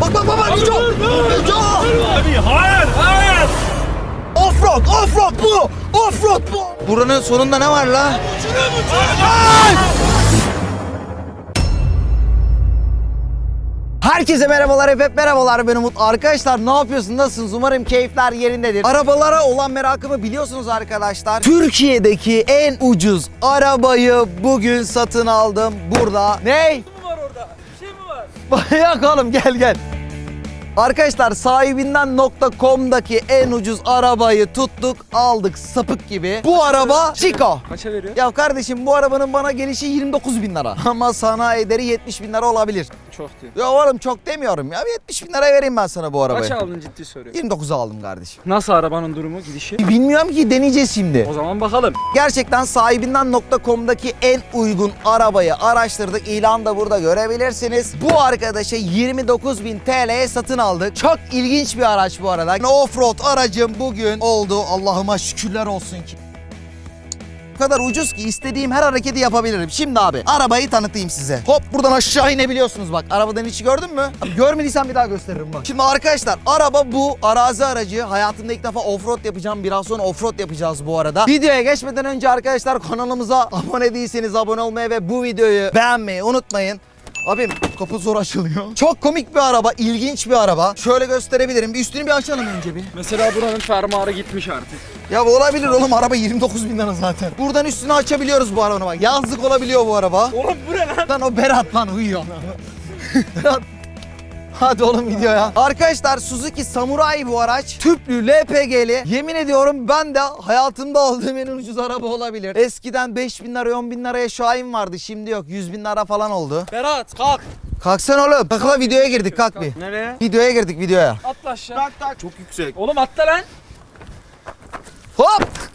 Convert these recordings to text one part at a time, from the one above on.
Bak bak bak bak Neco. Neco. Abi hayır hayır. Offroad offroad bu. Offroad bu. Buranın sonunda ne var la? Ay! Herkese merhabalar, hep, hep merhabalar ben Umut. Arkadaşlar ne yapıyorsunuz, nasılsınız? Umarım keyifler yerindedir. Arabalara olan merakımı biliyorsunuz arkadaşlar. Türkiye'deki en ucuz arabayı bugün satın aldım burada. Ney? Ne var orada? Bir şey mi var? Yok oğlum gel gel. Arkadaşlar sahibinden.com'daki en ucuz arabayı tuttuk aldık sapık gibi. Bu araba Chico. Kaça veriyor? Ya kardeşim bu arabanın bana gelişi 29 bin lira. Ama sana ederi 70 bin lira olabilir. Çok diyor. Ya oğlum çok demiyorum ya 70 bin lira vereyim ben sana bu arabayı. Kaç aldın ciddi soruyorum. 29'a aldım kardeşim. Nasıl arabanın durumu gidişi? Bilmiyorum ki deneyeceğiz şimdi. O zaman bakalım. Gerçekten sahibinden.com'daki en uygun arabayı araştırdık. İlan da burada görebilirsiniz. Bu arkadaşa 29.000 TL'ye satın aldık. Çok ilginç bir araç bu arada. Offroad aracım bugün oldu. Allah'ıma şükürler olsun ki. Kadar ucuz ki istediğim her hareketi yapabilirim. Şimdi abi arabayı tanıtayım size. Hop buradan aşağı inebiliyorsunuz bak. Arabadan içi gördün mü? Abi, görmediysen bir daha gösteririm bak. Şimdi arkadaşlar araba bu arazi aracı. Hayatımda ilk defa offroad yapacağım. Biraz sonra offroad yapacağız bu arada. Videoya geçmeden önce arkadaşlar kanalımıza abone değilseniz abone olmayı ve bu videoyu beğenmeyi unutmayın. Abim kapı zor açılıyor. Çok komik bir araba, ilginç bir araba. Şöyle gösterebilirim. Bir üstünü bir açalım önce bir. Mesela buranın fermuarı gitmiş artık. Ya bu olabilir oğlum araba 29 bin lira zaten. Buradan üstünü açabiliyoruz bu arabanın bak. Yazlık olabiliyor bu araba. Oğlum bu ne lan? Lan o Berat lan uyuyor. Berat. Hadi oğlum videoya. Arkadaşlar Suzuki Samurai bu araç. Tüplü LPG'li. Yemin ediyorum ben de hayatımda aldığım en ucuz araba olabilir. Eskiden 5 bin liraya 10 bin liraya Şahin vardı. Şimdi yok 100 bin lira falan oldu. Berat kalk. Kalksana oğlum. Kalkla videoya girdik kalk bir. Nereye? Videoya girdik videoya. Atla aşağı. Çok yüksek. Oğlum atla lan. Hop!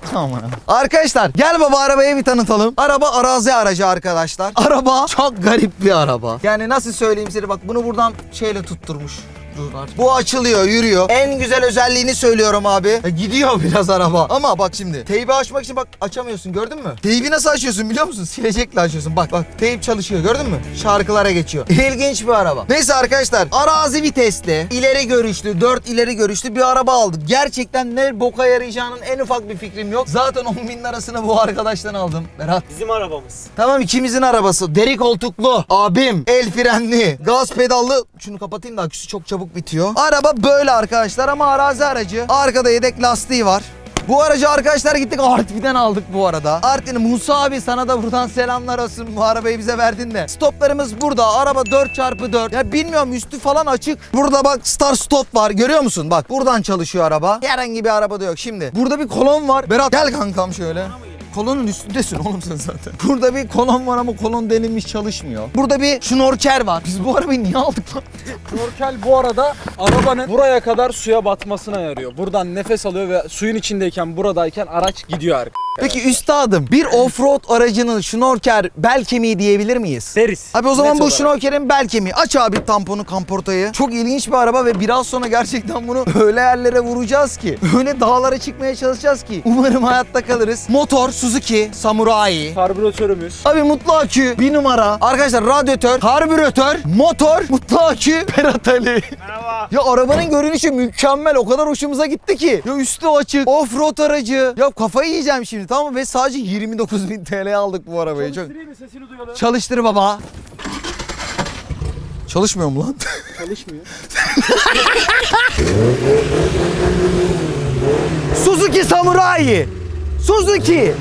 Arkadaşlar gel baba arabayı bir tanıtalım. Araba arazi aracı arkadaşlar. Araba çok garip bir araba. Yani nasıl söyleyeyim size bak bunu buradan şeyle tutturmuş. Dur artık. Bu açılıyor, yürüyor. En güzel özelliğini söylüyorum abi. E, gidiyor biraz araba. Ama bak şimdi teybi açmak için bak açamıyorsun gördün mü? Teybi nasıl açıyorsun biliyor musun? Silecekle açıyorsun. Bak bak teyp çalışıyor gördün mü? Şarkılara geçiyor. İlginç bir araba. Neyse arkadaşlar arazi vitesli, ileri görüşlü, 4 ileri görüşlü bir araba aldık. Gerçekten ne boka yarayacağının en ufak bir fikrim yok. Zaten 10 bin lirasını bu arkadaştan aldım. Berat. Bizim arabamız. Tamam ikimizin arabası. Deri koltuklu. Abim. El frenli. Gaz pedallı. Şunu kapatayım da aküsü çok çabuk bitiyor. Araba böyle arkadaşlar ama arazi aracı. Arkada yedek lastiği var. Bu aracı arkadaşlar gittik Artvin'den aldık bu arada. Artvin Musa abi sana da buradan selamlar olsun. Bu arabayı bize verdin de. Stoplarımız burada. Araba 4x4. Ya bilmiyorum üstü falan açık. Burada bak start stop var. Görüyor musun? Bak buradan çalışıyor araba. Herhangi bir arabada yok. Şimdi burada bir kolon var. Berat gel kankam şöyle. Kolonun üstündesin oğlum sen zaten. Burada bir kolon var ama kolon delinmiş çalışmıyor. Burada bir şnorker var. Biz bu arabayı niye aldık lan? Snorkel bu arada arabanın buraya kadar suya batmasına yarıyor. Buradan nefes alıyor ve suyun içindeyken buradayken araç gidiyor arka. Peki üstadım bir offroad aracının şnorker bel kemiği diyebilir miyiz? Deriz. Abi o zaman Net bu olarak. şnorkerin bel kemiği. Aç abi tamponu kamportayı. Çok ilginç bir araba ve biraz sonra gerçekten bunu öyle yerlere vuracağız ki. Öyle dağlara çıkmaya çalışacağız ki. Umarım hayatta kalırız. Motor Suzuki Samurai. Karbüratörümüz. Abi mutlu akü bir numara. Arkadaşlar radyatör, karbüratör, motor, mutlu akü, Berat Ali. Merhaba. Ya arabanın görünüşü mükemmel. O kadar hoşumuza gitti ki. Ya üstü açık, offroad aracı. Ya kafayı yiyeceğim şimdi tamam mı? Ve sadece 29 bin TL aldık bu arabayı. Çok... Çalıştırayım mı sesini duyalım. Çalıştır baba. Çalışmıyor mu lan? Çalışmıyor. Suzuki Samurai. Suzuki.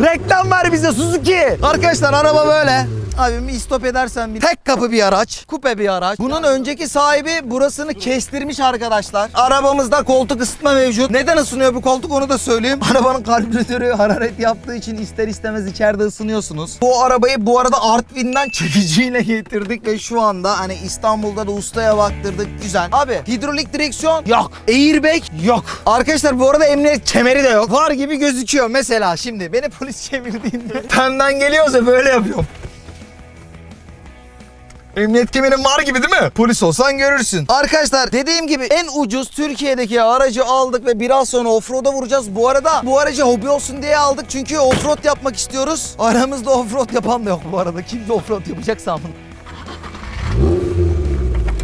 Reklam ver bize Suzuki. Arkadaşlar araba böyle. Abim istop edersen bir tek kapı bir araç. Kupe bir araç. Bunun önceki sahibi burasını kestirmiş arkadaşlar. Arabamızda koltuk ısıtma mevcut. Neden ısınıyor bu koltuk onu da söyleyeyim. Arabanın karbüratörü hararet yaptığı için ister istemez içeride ısınıyorsunuz. Bu arabayı bu arada Artvin'den çekiciyle getirdik ve şu anda hani İstanbul'da da ustaya baktırdık. Güzel. Abi hidrolik direksiyon yok. Airbag yok. Arkadaşlar bu arada emniyet kemeri de yok. Var gibi gözüküyor. Mesela şimdi beni polis çevirdiğinde benden geliyorsa böyle yapıyorum. Emniyet kemerin var gibi değil mi? Polis olsan görürsün. Arkadaşlar dediğim gibi en ucuz Türkiye'deki aracı aldık ve biraz sonra offroad'a vuracağız. Bu arada bu aracı hobi olsun diye aldık çünkü offroad yapmak istiyoruz. Aramızda offroad yapan da yok bu arada. Kim de offroad yapacaksa amına.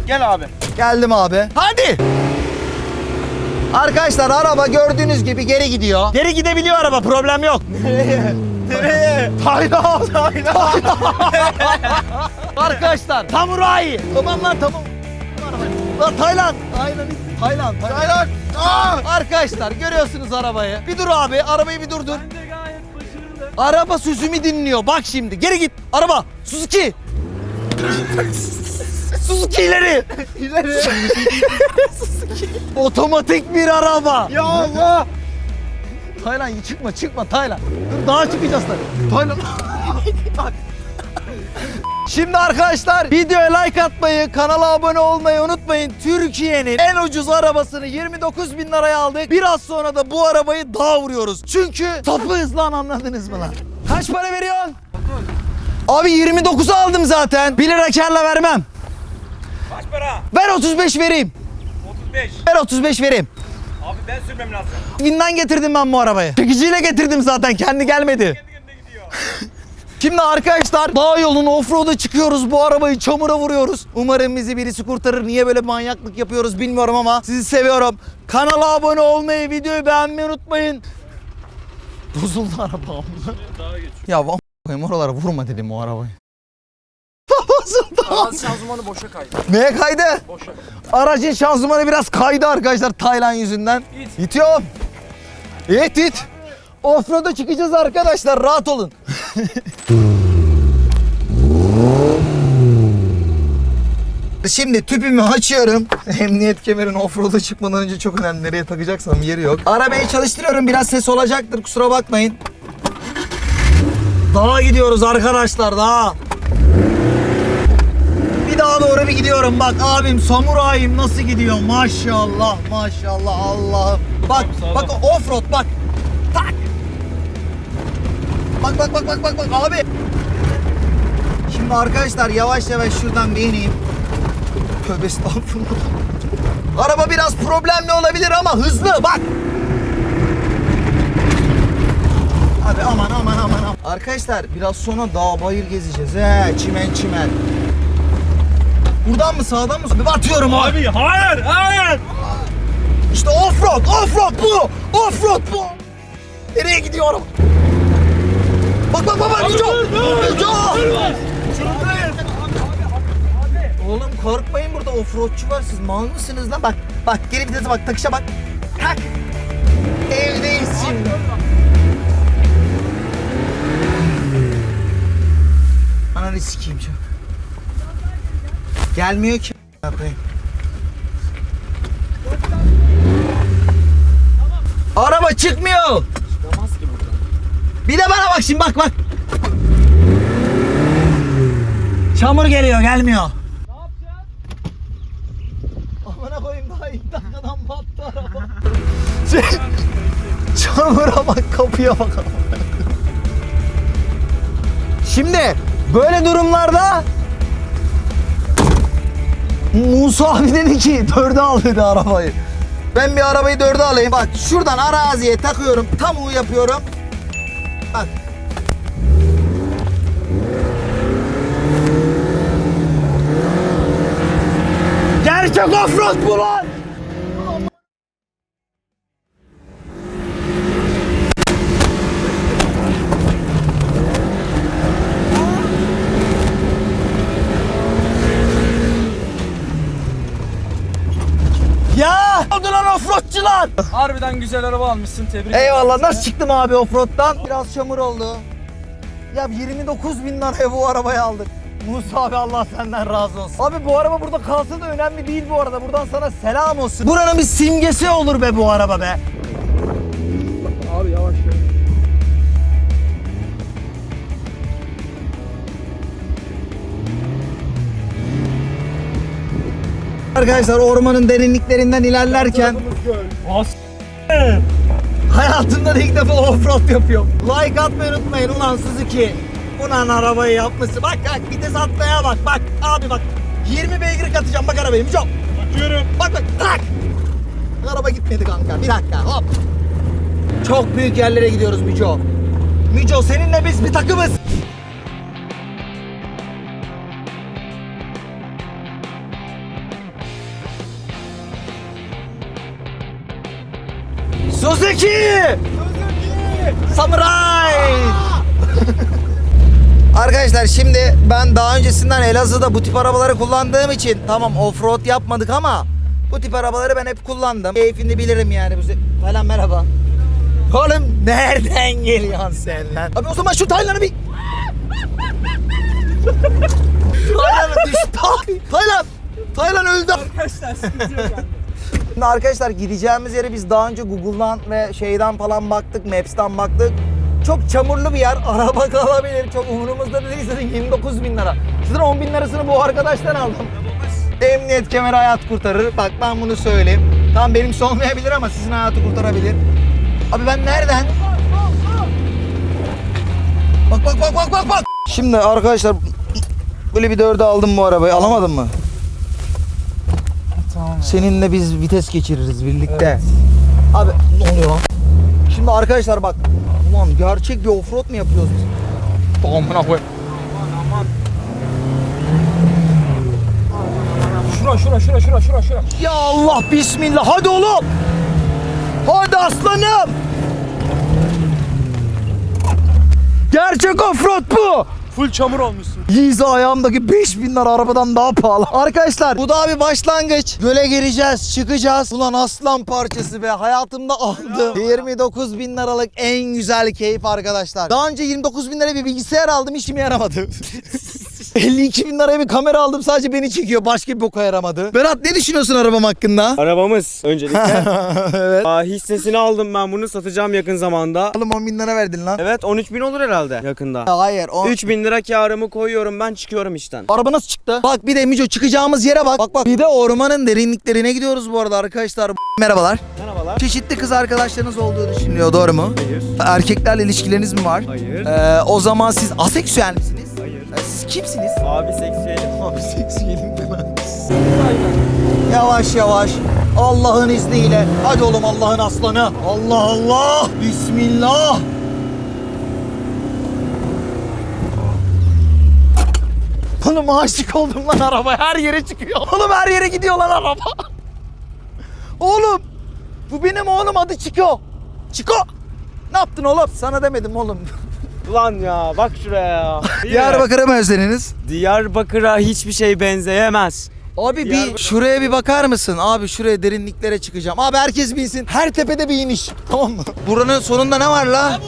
Gel abi. Geldim abi. Hadi. Arkadaşlar araba gördüğünüz gibi geri gidiyor. Geri gidebiliyor araba problem yok. Nereye? Taylan. Taylan. Arkadaşlar samuray. Tamam lan tamam. Lan Taylan. Aynen. Taylan. Taylan. Aa! Arkadaşlar görüyorsunuz arabayı. Bir dur abi. Arabayı bir durdur. Bence gayet başarılı. Araba sözümü dinliyor. Bak şimdi. Geri git. Araba. Suzuki. Suzuki ileri. İleri. Otomatik bir araba. ya Allah. Taylan çıkma çıkma Taylan. Dur daha çıkacağız tabii. Taylan. Şimdi arkadaşlar videoya like atmayı, kanala abone olmayı unutmayın. Türkiye'nin en ucuz arabasını 29 bin liraya aldık. Biraz sonra da bu arabayı daha vuruyoruz. Çünkü sapığız lan anladınız mı lan? Kaç para veriyorsun? Abi 29'u aldım zaten. 1 lira karla vermem. Kaç para? Ver 35 vereyim. 35. Ver 35 vereyim. Abi ben sürmem lazım. Vinden getirdim ben bu arabayı. Çekiciyle getirdim zaten kendi gelmedi. Kendi kendine gidiyor. Şimdi arkadaşlar dağ yolunu offroad'a çıkıyoruz. Bu arabayı çamura vuruyoruz. Umarım bizi birisi kurtarır. Niye böyle manyaklık yapıyoruz bilmiyorum ama sizi seviyorum. Kanala abone olmayı, videoyu beğenmeyi unutmayın. Bozuldu arabam. Ya vam koyayım oralara vurma dedim o arabayı. Ağız şanzımanı boşa kaydı. Neye kaydı? Boşa. Aracın şanzımanı biraz kaydı arkadaşlar Taylan yüzünden. İt. İtiyorum. İt it. Offroad'a çıkacağız arkadaşlar rahat olun. Şimdi tüpümü açıyorum. Emniyet kemerin offroad'a çıkmadan önce çok önemli. Nereye takacaksam yeri yok. Arabayı çalıştırıyorum. Biraz ses olacaktır. Kusura bakmayın. Dağa gidiyoruz arkadaşlar dağa. Bir daha doğru bir gidiyorum. Bak abim samurayım nasıl gidiyor? Maşallah maşallah Allah'ım. Bak bak offroad bak. Bak bak bak bak bak bak abi. Şimdi arkadaşlar yavaş yavaş şuradan bir ineyim. Tövbe estağfurullah. Araba biraz problemli olabilir ama hızlı bak. Abi aman aman aman aman. Arkadaşlar biraz sonra dağ bayır gezeceğiz. He çimen çimen. Buradan mı sağdan mı? Bir batıyorum abi. Abi hayır hayır. İşte offroad, offroad bu. Offroad bu. Nereye gidiyor araba? Bak bak bak bak Müco. Müco. Oğlum korkmayın burada offroadçu var siz mal mısınız lan? Bak bak geri vitese bak takışa bak. Tak. Evdeyiz şimdi. Ananı sikeyim çok. Gelmiyor ki. a**ayım. Araba çıkmıyor. Bir de bana bak şimdi bak bak. Çamur geliyor gelmiyor. Ne yapacağız? Amına koyayım daha ilk dakikadan battı araba. Çamura bak kapıya bak. Şimdi böyle durumlarda Musa abi dedi ki dörde al dedi arabayı. Ben bir arabayı dörde alayım. Bak şuradan araziye takıyorum. Tam U yapıyorum. Bak. Gerçek offroad bu lan. Offroadçılar. Harbiden güzel araba almışsın tebrik. Eyvallah nasıl çıktım abi offroad'dan? Biraz çamur oldu. Ya 29 bin liraya bu arabayı aldık. Musa abi Allah senden razı olsun. Abi bu araba burada kalsa da önemli değil bu arada. Buradan sana selam olsun. Buranın bir simgesi olur be bu araba be. Abi yavaş gel. Arkadaşlar ormanın derinliklerinden ilerlerken hayatımda ilk defa offroad yapıyorum. Like atmayı unutmayın ulan Suzuki. Ulan arabayı yapmışsın. Bak bak vites atlaya bak. Bak abi bak. 20 beygir katacağım bak arabayı. Müco. Bakıyorum. Bak bak tak. Araba gitmedi kanka. Bir dakika hop. Çok büyük yerlere gidiyoruz Müco. Müco seninle biz bir takımız. Suzuki! Samuray! Arkadaşlar şimdi ben daha öncesinden Elazığ'da bu tip arabaları kullandığım için tamam offroad yapmadık ama bu tip arabaları ben hep kullandım. Keyfini bilirim yani. Falan merhaba. Oğlum nereden geliyorsun sen lan? Abi o zaman şu Taylan'ı bir... Taylan'ı düştü. Taylan! Taylan öldü. Arkadaşlar sıkıntı yok. Şimdi arkadaşlar gideceğimiz yere biz daha önce Google'dan ve şeyden falan baktık, Maps'ten baktık. Çok çamurlu bir yer, araba kalabilir. Çok umurumuzda değil zaten 29 bin lira. Sizin 10 bin lirasını bu arkadaştan aldım. Emniyet kemeri hayat kurtarır. Bak ben bunu söyleyeyim. Tamam benim olmayabilir ama sizin hayatı kurtarabilir. Abi ben nereden? Bak bak bak bak bak bak. Şimdi arkadaşlar böyle bir dörde aldım bu arabayı. Alamadın mı? Seninle biz vites geçiririz birlikte. Abi ne oluyor lan? Şimdi arkadaşlar bak. Ulan gerçek bir offroad mu yapıyoruz biz? Amına koyayım. Şura şura şura şura şura şura. Ya Allah bismillah. Hadi oğlum. Hadi aslanım. Gerçek offroad bu. Full çamur olmuşsun. Yiğize ayağımdaki 5000 lira arabadan daha pahalı. Arkadaşlar bu daha bir başlangıç. Göle gireceğiz, çıkacağız. Ulan aslan parçası be. Hayatımda aldığım 29 bin liralık en güzel keyif arkadaşlar. Daha önce 29 bin liraya bir bilgisayar aldım işime yaramadı. 52 bin liraya bir kamera aldım sadece beni çekiyor. Başka bir boka yaramadı. Berat ne düşünüyorsun arabam hakkında? Arabamız öncelikle. evet. Aa, hissesini aldım ben bunu satacağım yakın zamanda. Oğlum 10 bin lira verdin lan. Evet 13 bin olur herhalde yakında. Hayır. O... 3 bin lira karımı koyuyorum ben çıkıyorum işten. Araba nasıl çıktı? Bak bir de Mico çıkacağımız yere bak. Bak bak. Bir de ormanın derinliklerine gidiyoruz bu arada arkadaşlar. Merhabalar. Merhabalar. Çeşitli kız arkadaşlarınız olduğu düşünülüyor doğru mu? Hayır. Erkeklerle ilişkileriniz mi var? Hayır. Ee, o zaman siz aseksüel misiniz? Ee, siz kimsiniz? Abi seksüelim. Abi seksüelim demem. Yavaş yavaş. Allah'ın izniyle. Hadi oğlum Allah'ın aslanı. Allah Allah. Bismillah. Oğlum aşık oldum lan araba. Her yere çıkıyor. Oğlum her yere gidiyor lan araba. Oğlum. Bu benim oğlum adı Çiko. Çiko. Ne yaptın oğlum? Sana demedim oğlum. Ulan ya bak şuraya ya. Diyarbakır'a mı özlediniz? Diyarbakır'a hiçbir şey benzeyemez. Abi bir Diyarbakır- şuraya bir bakar mısın? Abi şuraya derinliklere çıkacağım. Abi herkes bilsin. Her tepede bir iniş. Tamam mı? Buranın sonunda ne var la?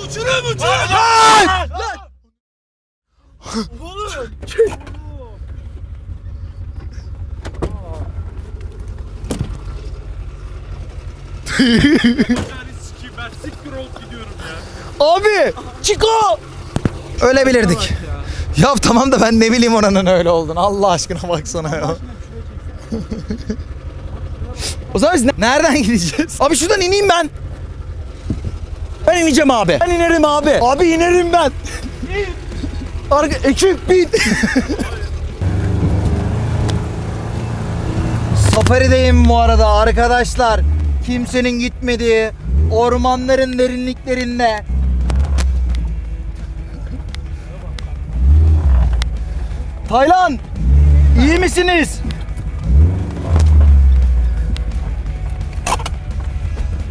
Siktir olup gidiyorum ya. Abi! Çiko! Ölebilirdik. Ya tamam da ben ne bileyim oranın öyle olduğunu. Allah aşkına baksana ya. o zaman biz ne- nereden gideceğiz? Abi şuradan ineyim ben. Ben ineceğim abi. Ben inerim abi. Abi inerim ben. Arka ekip bin. Safari'deyim bu arada arkadaşlar. Kimsenin gitmediği ormanların derinliklerinde. Taylan! iyi misiniz?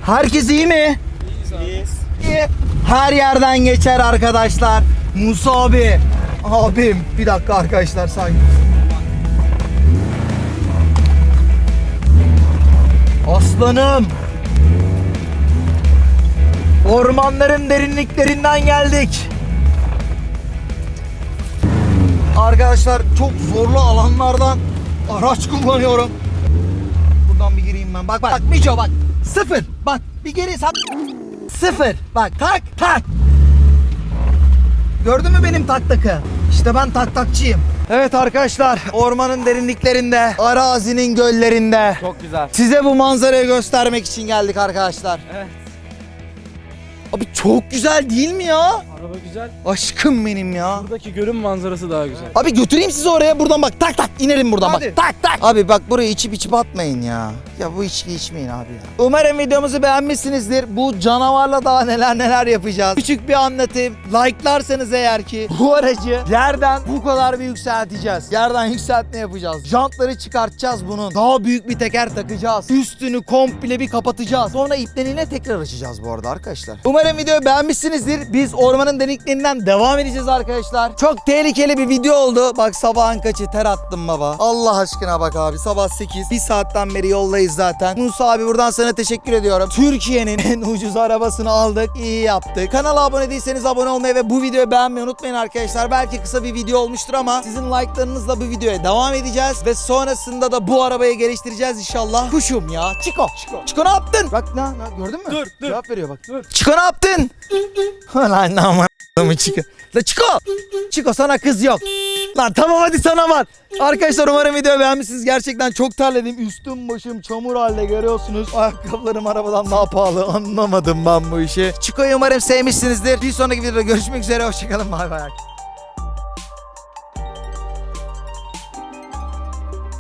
Herkes iyi mi? İyi. Her yerden geçer arkadaşlar. Musa abi. Abim. Bir dakika arkadaşlar sakin. Aslanım. Ormanların derinliklerinden geldik. Arkadaşlar çok zorlu alanlardan araç kullanıyorum. Buradan bir gireyim ben. Bak bak. Bak Mico bak. Sıfır. Bak bir geri sat. Sıfır. Bak tak tak. Gördün mü benim tak takı? İşte ben tak takçıyım. Evet arkadaşlar ormanın derinliklerinde, arazinin göllerinde. Çok güzel. Size bu manzarayı göstermek için geldik arkadaşlar. Evet. Abi çok güzel değil mi ya? Araba güzel. Aşkım benim ya. Buradaki gölün manzarası daha güzel. Abi götüreyim sizi oraya buradan bak tak tak inerim buradan Hadi. bak tak tak. Abi bak burayı içip içip atmayın ya. Ya bu içki içmeyin abi ya. Umarım videomuzu beğenmişsinizdir. Bu canavarla daha neler neler yapacağız. Küçük bir anlatayım. Like'larsanız eğer ki bu aracı yerden bu kadar bir yükselteceğiz. Yerden yükseltme yapacağız. Jantları çıkartacağız bunun. Daha büyük bir teker takacağız. Üstünü komple bir kapatacağız. Sonra ipleriyle tekrar açacağız bu arada arkadaşlar. Umarım videoyu beğenmişsinizdir. Biz ormanın deliklerinden devam edeceğiz arkadaşlar. Çok tehlikeli bir video oldu. Bak sabahın kaçı ter attım baba. Allah aşkına bak abi sabah 8. Bir saatten beri yoldayız zaten. Musa abi buradan sana teşekkür ediyorum. Türkiye'nin en ucuz arabasını aldık. İyi yaptık. Kanala abone değilseniz abone olmayı ve bu videoyu beğenmeyi unutmayın arkadaşlar. Belki kısa bir video olmuştur ama sizin like'larınızla bu videoya devam edeceğiz. Ve sonrasında da bu arabayı geliştireceğiz inşallah. Kuşum ya. Çiko. Çiko. Çiko ne yaptın? Bak ne, ne gördün mü? Dur, dur. Cevap veriyor bak. Dur. Çiko ne yaptın? Lan aman mı Çiko? La Çiko! Çiko sana kız yok. Lan tamam hadi sana var. Arkadaşlar umarım videoyu beğenmişsiniz. Gerçekten çok terledim. Üstüm başım çamur halde görüyorsunuz. Ayakkabılarım arabadan daha pahalı. Anlamadım ben bu işi. Çiko'yu umarım sevmişsinizdir. Bir sonraki videoda görüşmek üzere. Hoşçakalın. Bay bay.